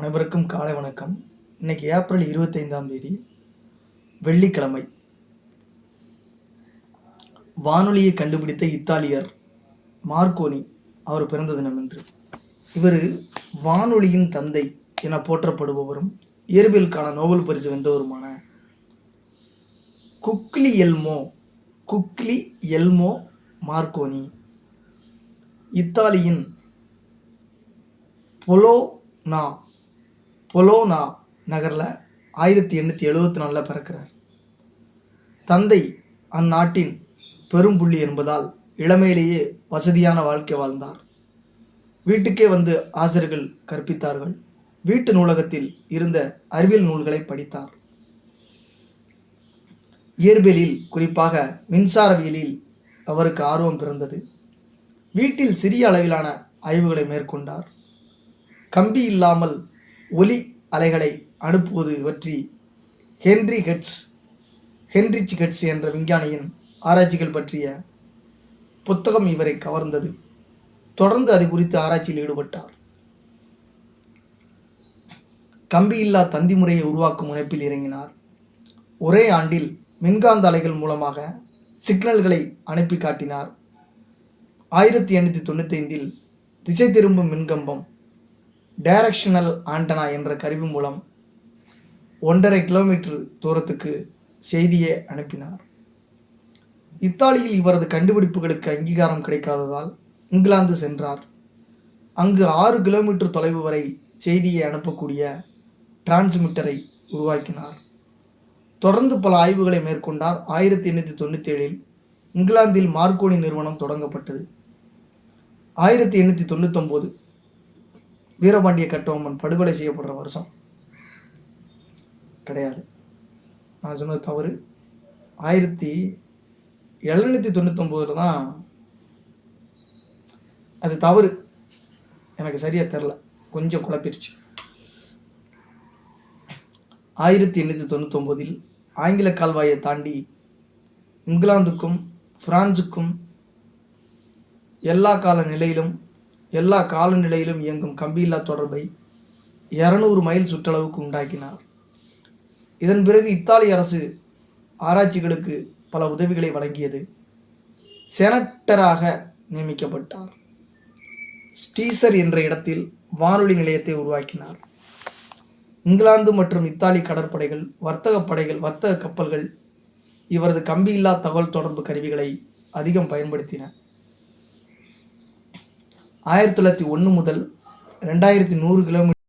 அனைவருக்கும் காலை வணக்கம். இன்னைக்கு ஏப்ரல் இருபத்தைந்தாம் தேதி வெள்ளிக்கிழமை. வானொலியை கண்டுபிடித்த இத்தாலியர் மார்க்கோனி அவர் பிறந்த தினம் என்று இவர் வானொலியின் தந்தை என போற்றப்படுபவரும் இயற்பியலுக்கான நோபல் பரிசு வென்றவருமான குக்லி எல்மோ குக்லி எல்மோ மார்க்கோனி. இத்தாலியின் பொலோனா பொலோனா நகரில் ஆயிரத்தி எண்ணூற்றி எழுபத்தி நாலில் பிறக்கிறார். தந்தை அந்நாட்டின் பெரும்புள்ளி என்பதால் இளமையிலேயே வசதியான வாழ்க்கை வாழ்ந்தார். வீட்டுக்கே வந்து ஆசிரியர்கள் கற்பித்தார்கள். வீட்டு நூலகத்தில் இருந்த அறிவியல் நூல்களை படித்தார். இயற்பியலில் குறிப்பாக மின்சாரவியலில் அவருக்கு ஆர்வம் பிறந்தது. வீட்டில் சிறிய அளவிலான ஆய்வுகளை மேற்கொண்டார். கம்பி இல்லாமல் ஒலி அலைகளை அனுப்புவது பற்றி ஹென்றி ஹெட்ஸ் ஹென்ரிச் ஹெட்ஸ் என்ற விஞ்ஞானியின் ஆராய்ச்சிகள் பற்றிய புத்தகம் இவரை கவர்ந்தது. தொடர்ந்து அது குறித்து ஆராய்ச்சியில் ஈடுபட்டார். கம்பியில்லா தந்தி முறையை உருவாக்கும் முனைப்பில் இறங்கினார். ஒரே ஆண்டில் மின்காந்த அலைகள் மூலமாக சிக்னல்களை அனுப்பி காட்டினார். ஆயிரத்தி எண்ணூற்றி தொண்ணூத்தைந்தில் திசை திரும்பும் மின்கம்பம் டைரக்ஷனல் ஆண்டனா என்ற கருவி மூலம் ஒன்றரை கிலோமீட்டர் தூரத்துக்கு செய்தியை அனுப்பினார். இத்தாலியில் இவரது கண்டுபிடிப்புகளுக்கு அங்கீகாரம் கிடைக்காததால் இங்கிலாந்து சென்றார். அங்கு ஆறு கிலோமீட்டர் தொலைவு வரை செய்தியை அனுப்பக்கூடிய டிரான்ஸ்மிட்டரை உருவாக்கினார். தொடர்ந்து பல ஆய்வுகளை மேற்கொண்டார். ஆயிரத்தி எண்ணூற்றி தொண்ணூற்றி ஏழில் இங்கிலாந்தில் மார்க்கோனி நிறுவனம் தொடங்கப்பட்டது. ஆயிரத்தி எண்ணூற்றி தொண்ணூத்தொம்போது வீரபாண்டிய கட்டபொம்மன் படுகொலை செய்யப்படுற வருஷம். கிடையாது. நான் சொன்னது தவறு. ஆயிரத்தி எழுநூற்றி தொண்ணூத்தொம்போதில் தான் அது தவறு. எனக்கு சரியாக தெரில கொஞ்சம் குழப்பிருச்சு ஆயிரத்தி எண்ணூற்றி தொண்ணூத்தொம்போதில் ஆங்கில கால்வாயை தாண்டி இங்கிலாந்துக்கும் ஃப்ரான்ஸுக்கும் எல்லா கால நிலையிலும் எல்லா காலநிலையிலும் இயங்கும் கம்பியில்லா தொடர்பை இரநூறு மைல் சுற்றளவுக்கு உண்டாக்கினார். இதன் பிறகு இத்தாலி அரசு ஆராய்ச்சிகளுக்கு பல உதவிகளை வழங்கியது. செனட்டராக நியமிக்கப்பட்டார். ஸ்டீசர் என்ற இடத்தில் வானொலி நிலையத்தை உருவாக்கினார். இங்கிலாந்து மற்றும் இத்தாலி கடற்படைகள் வர்த்தக படைகள் வர்த்தக கப்பல்கள் இவரது கம்பியில்லா தகவல் தொடர்பு கருவிகளை அதிகம் பயன்படுத்தின. ஆயிரத்தி தொள்ளாயிரத்தி ஒன்று முதல் ரெண்டாயிரத்தி நூறு கிலோமீட்டர்